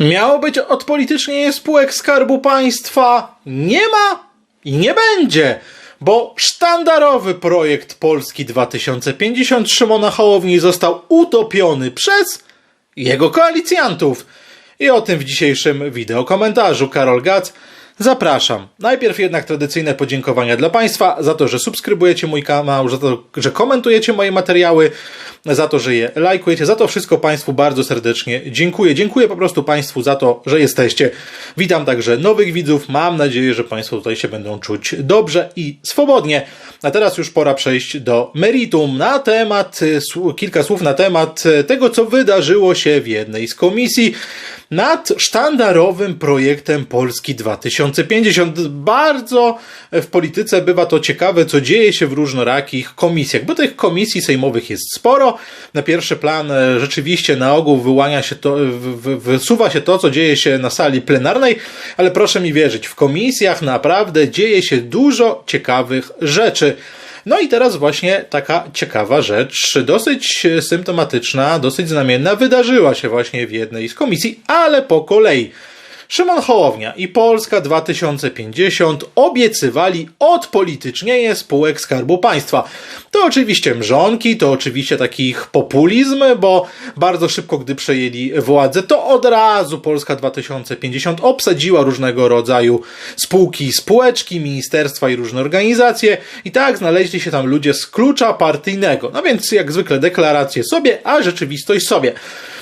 Miało być odpolitycznienie spółek Skarbu Państwa. Nie ma i nie będzie, bo sztandarowy projekt Polski 2050 Szymona Hołowni został utopiony przez jego koalicjantów. I o tym w dzisiejszym wideo komentarzu. Karol Gac. Zapraszam. Najpierw jednak tradycyjne podziękowania dla Państwa za to, że subskrybujecie mój kanał, za to, że komentujecie moje materiały, za to, że je lajkujecie. Za to wszystko Państwu bardzo serdecznie dziękuję. Dziękuję po prostu Państwu za to, że jesteście. Witam także nowych widzów. Mam nadzieję, że Państwo tutaj się będą czuć dobrze i swobodnie. A teraz już pora przejść do meritum na temat, y, kilka słów na temat tego, co wydarzyło się w jednej z komisji nad sztandarowym projektem Polski 2050. Bardzo w polityce bywa to ciekawe, co dzieje się w różnorakich komisjach, bo tych komisji sejmowych jest sporo. Na pierwszy plan e, rzeczywiście na ogół wyłania się to, wysuwa się to, co dzieje się na sali plenarnej, ale proszę mi wierzyć, w komisjach naprawdę dzieje się dużo ciekawych rzeczy. No i teraz właśnie taka ciekawa rzecz, dosyć symptomatyczna, dosyć znamienna, wydarzyła się właśnie w jednej z komisji, ale po kolei. Szymon Hołownia i Polska 2050 obiecywali odpolitycznienie spółek Skarbu Państwa. To oczywiście mrzonki, to oczywiście takich populizm, bo bardzo szybko, gdy przejęli władzę, to od razu Polska 2050 obsadziła różnego rodzaju spółki, spółeczki, ministerstwa i różne organizacje i tak znaleźli się tam ludzie z klucza partyjnego. No więc jak zwykle deklaracje sobie, a rzeczywistość sobie.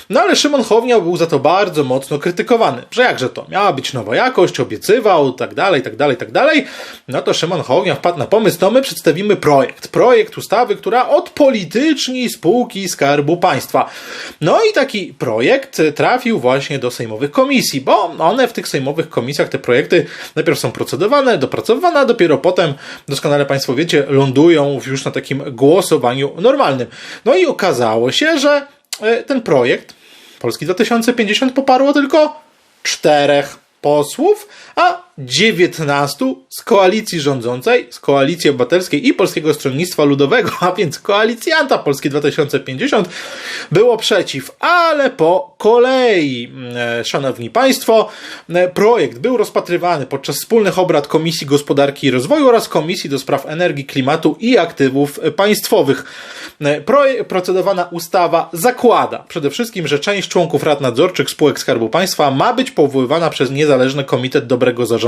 No ale Szymon Hołownia był za to bardzo mocno krytykowany, że jakże to, miała być nowa jakość, obiecywał, tak dalej, tak dalej, tak dalej. No to Szymon Hołownia wpadł na pomysł, no my przedstawimy projekt, projekt ustawy, która odpolityczni spółki Skarbu Państwa. No i taki projekt trafił właśnie do sejmowych komisji, bo one w tych sejmowych komisjach, te projekty najpierw są procedowane, dopracowywane, a dopiero potem, doskonale Państwo wiecie, lądują już na takim głosowaniu normalnym. No i okazało się, że e, ten projekt Polski. 2050 poparło tylko czterech posłów, a 19 z koalicji rządzącej, z koalicji obywatelskiej i Polskiego Stronnictwa Ludowego, a więc koalicjanta Polski 2050, było przeciw, ale po kolei, e, szanowni państwo, e, projekt był rozpatrywany podczas wspólnych obrad Komisji Gospodarki i Rozwoju oraz Komisji do Spraw Energii, Klimatu i Aktywów Państwowych. Proje- procedowana ustawa zakłada przede wszystkim, że część członków rad nadzorczych spółek Skarbu Państwa ma być powoływana przez niezależny Komitet Dobrego Zarządzania,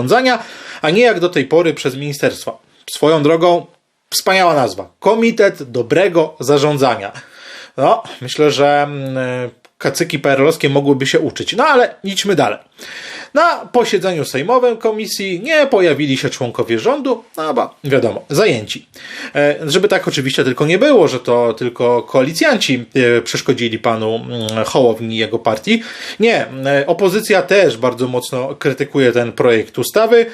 a nie jak do tej pory przez ministerstwa. Swoją drogą, wspaniała nazwa. Komitet Dobrego Zarządzania. No, myślę, że mm, kacyki PRL-owskie mogłyby się uczyć. No ale idźmy dalej. Na posiedzeniu sejmowym komisji nie pojawili się członkowie rządu, no bo wiadomo, zajęci. E, Żeby tak oczywiście tylko nie było, że to tylko koalicjanci e, przeszkodzili panu mm, Hołowni i jego partii. Nie, e, opozycja też bardzo mocno krytykuje ten projekt ustawy,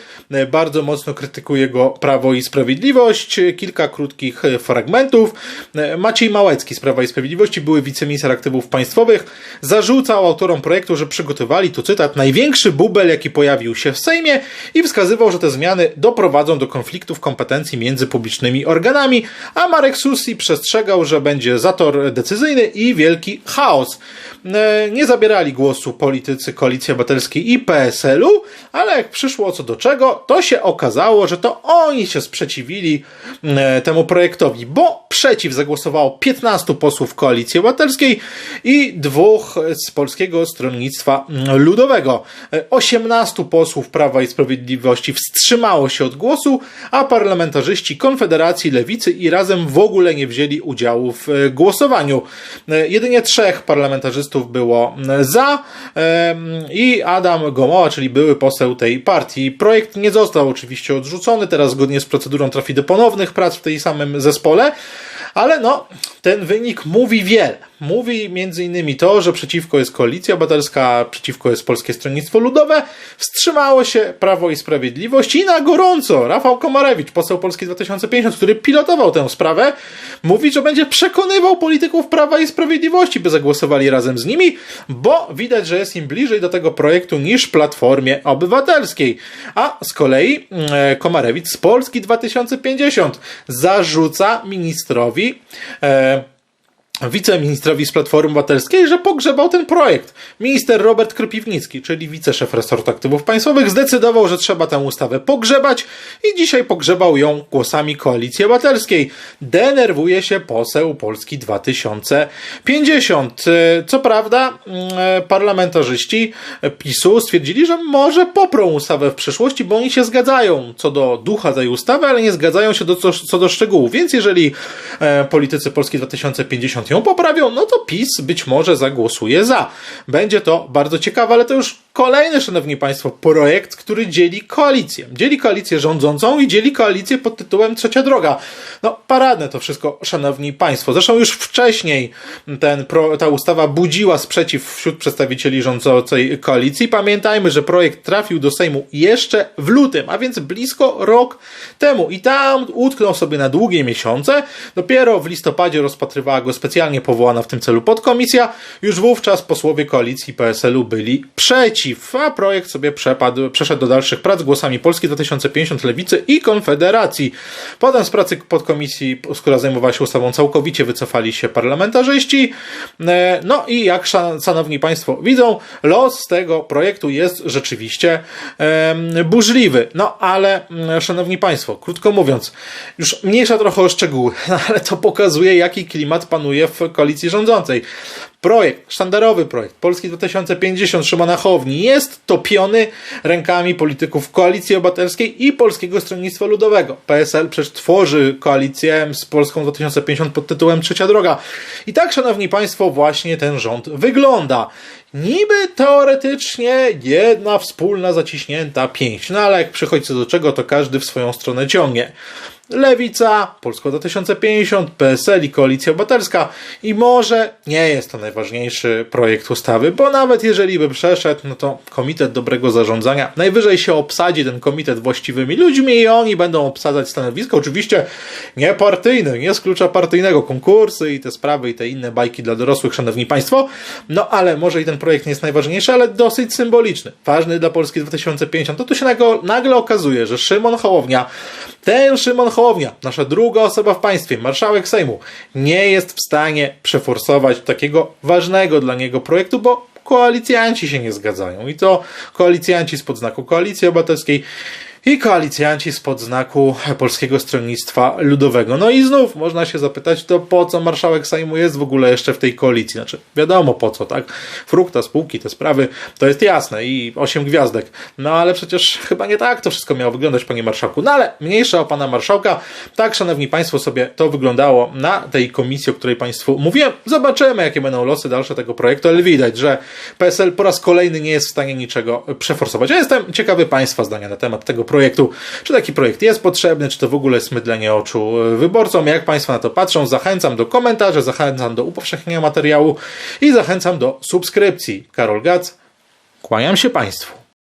bardzo mocno krytykuje go Prawo i Sprawiedliwość. Kilka krótkich fragmentów. Maciej Małecki z Prawa i Sprawiedliwości, były wiceminister aktywów państwowych, zarzucał autorom projektu, że przygotowali, tu cytat, największy bubel, jaki pojawił się w Sejmie i wskazywał, że te zmiany doprowadzą do konfliktów kompetencji między publicznymi organami, a Marek Susi przestrzegał, że będzie zator decyzyjny i wielki chaos. E, Nie zabierali głosu politycy Koalicji Obywatelskiej i PSL-u, ale jak przyszło co do czego, to się okazało, że to oni się sprzeciwili e, temu projektowi, bo przeciw zagłosowało 15 posłów Koalicji Obywatelskiej i dwóch z Polskiego Stronnictwa Ludowego. E, 18 posłów Prawa i Sprawiedliwości wstrzymało się od głosu, a parlamentarzyści Konfederacji, Lewicy i Razem w ogóle nie wzięli udziału w e, głosowaniu. E, Jedynie trzech parlamentarzystów było za i Adam Gomoła, czyli były poseł tej partii. Projekt nie został oczywiście odrzucony, teraz zgodnie z procedurą trafi do ponownych prac w tej samym zespole, ale no, ten wynik mówi wiele. Mówi innymi to, że przeciwko jest Koalicja Obywatelska, przeciwko jest Polskie Stronnictwo Ludowe, wstrzymało się Prawo i Sprawiedliwość i na gorąco Rafał Komarewicz, poseł Polski 2050, który pilotował tę sprawę, mówi, że będzie przekonywał polityków Prawa i Sprawiedliwości, by zagłosowali razem z nimi, bo widać, że jest im bliżej do tego projektu niż Platformie Obywatelskiej. A z kolei e, Komarewicz z Polski 2050 zarzuca ministrowi e, wiceministrowi z Platformy Obywatelskiej, że pogrzebał ten projekt. Minister Robert Kropiwnicki, czyli wiceszef resortu aktywów państwowych, zdecydował, że trzeba tę ustawę pogrzebać i dzisiaj pogrzebał ją głosami Koalicji Obywatelskiej. Denerwuje się poseł Polski 2050. E, Co prawda, mm, parlamentarzyści PiSu stwierdzili, że może poprą ustawę w przyszłości, bo oni się zgadzają co do ducha tej ustawy, ale nie zgadzają się do, co, co do szczegółów. Więc jeżeli e, politycy Polski 2050 ją poprawią, no to PiS być może zagłosuje za. Będzie to bardzo ciekawe, ale to już kolejny, szanowni państwo, projekt, który dzieli koalicję. Dzieli koalicję rządzącą i dzieli koalicję pod tytułem Trzecia Droga. No, paradne to wszystko, szanowni państwo. Zresztą już wcześniej ten ta ustawa budziła sprzeciw wśród przedstawicieli rządzącej koalicji. Pamiętajmy, że projekt trafił do Sejmu jeszcze w lutym, a więc blisko rok temu. I tam utknął sobie na długie miesiące. Dopiero w listopadzie rozpatrywała go specjalnie powołana w tym celu podkomisja. Już wówczas posłowie koalicji PSL-u byli przeciw, a projekt sobie przepadł, przeszedł do dalszych prac głosami Polski 2050, Lewicy i Konfederacji. Potem z pracy podkomisji, która zajmowała się ustawą, całkowicie wycofali się parlamentarzyści. E, No i jak szan- szanowni Państwo widzą, los tego projektu jest rzeczywiście burzliwy. No ale, mm, szanowni Państwo, krótko mówiąc, już mniejsza trochę o szczegóły, ale to pokazuje, jaki klimat panuje w koalicji rządzącej. Projekt, sztandarowy projekt Polski 2050 Szymona Hołowni jest topiony rękami polityków Koalicji Obywatelskiej i Polskiego Stronnictwa Ludowego. PSL przecież tworzy koalicję z Polską 2050 pod tytułem Trzecia Droga. I tak, szanowni państwo, właśnie ten rząd wygląda. Niby teoretycznie jedna wspólna zaciśnięta pięść, no ale jak przychodzi co do czego, to każdy w swoją stronę ciągnie. Lewica, Polska 2050, PSL i Koalicja Obywatelska. I może nie jest to najważniejszy projekt ustawy, bo nawet jeżeli by przeszedł, no to Komitet Dobrego Zarządzania najwyżej się obsadzi ten komitet właściwymi ludźmi i oni będą obsadzać stanowiska. Oczywiście nie partyjne, nie z klucza partyjnego, konkursy i te sprawy i te inne bajki dla dorosłych, szanowni państwo. No ale może i ten projekt nie jest najważniejszy, ale dosyć symboliczny. Ważny dla Polski 2050. To tu się nagle, okazuje, że Szymon Hołownia, ten Szymon Hołownia, nasza druga osoba w państwie, marszałek Sejmu, nie jest w stanie przeforsować takiego ważnego dla niego projektu, bo koalicjanci się nie zgadzają. I to koalicjanci spod znaku Koalicji Obywatelskiej i koalicjanci spod znaku Polskiego Stronnictwa Ludowego. No i znów można się zapytać, to po co marszałek Sejmu jest w ogóle jeszcze w tej koalicji? Znaczy, wiadomo po co, tak? Frukta, spółki, te sprawy, to jest jasne i osiem gwiazdek. No ale przecież chyba nie tak to wszystko miało wyglądać, panie marszałku. No ale mniejsza o pana marszałka. Tak, szanowni państwo, sobie to wyglądało na tej komisji, o której państwu mówiłem. Zobaczymy, jakie będą losy dalsze tego projektu, ale widać, że PSL po raz kolejny nie jest w stanie niczego przeforsować. Ja jestem ciekawy państwa zdania na temat tego projektu. Czy taki projekt jest potrzebny, czy to w ogóle jest mydlenie oczu wyborcom? Jak państwo na to patrzą? Zachęcam do komentarzy, zachęcam do upowszechnienia materiału i zachęcam do subskrypcji. Karol Gac, kłaniam się państwu.